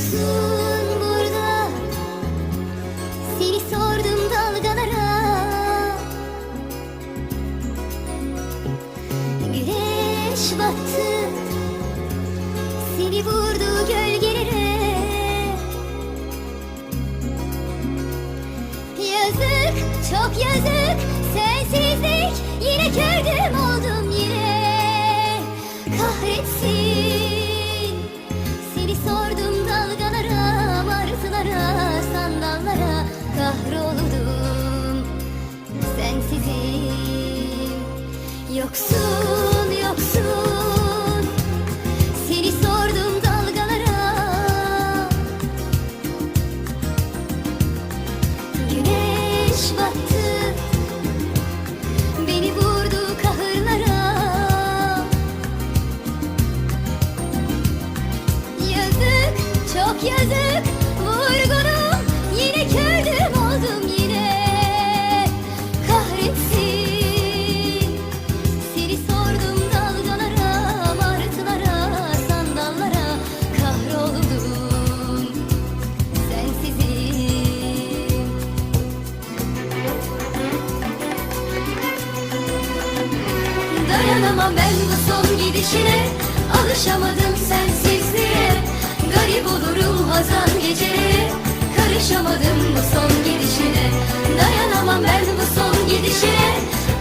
Yoksun burada. Seni sordum dalgalara. Güneş battı. Seni vurdu gölgelere. Yazık çok yazık. Sensizlik. Yine kördüm oldum yine. Kahretsin Yoksun yoksun. Seni sordum dalgalara. Güneş battı. Beni vurdu kahırlara. Yazık çok yazık. Vurgunum. Yine kördüm oldum yine. Kahretsin Dayanamam ben bu son gidişine Alışamadım sensizliğe. Garip olurum hazan geceleri Karışamadım bu son gidişine. Dayanamam ben bu son gidişine.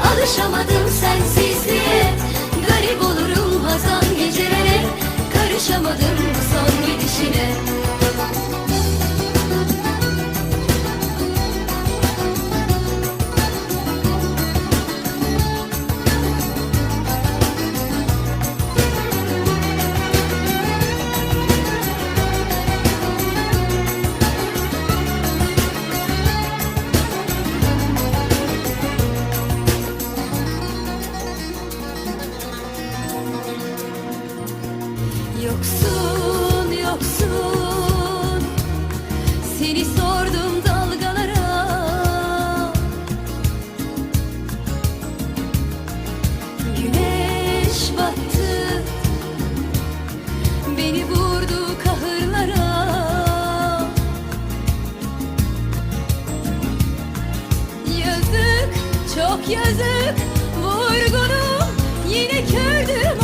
Alışamadım sensizliğe Yoksun, yoksun. Seni sordum dalgalara. Güneş battı. Beni vurdu kahırlara. Yazık, çok yazık. Vurgunum yine kördüm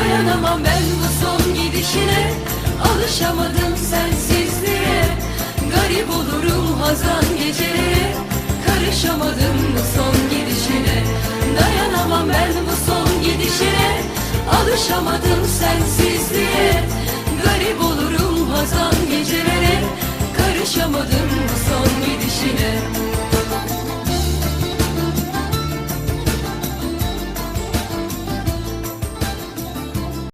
Dayanamam ben bu son gidişine. Alışamadım sensizliğe. Garip olurum hazan gecelere Karışamadım bu son gidişine. Dayanamam ben bu son gidişine. Alışamadım sensizliğe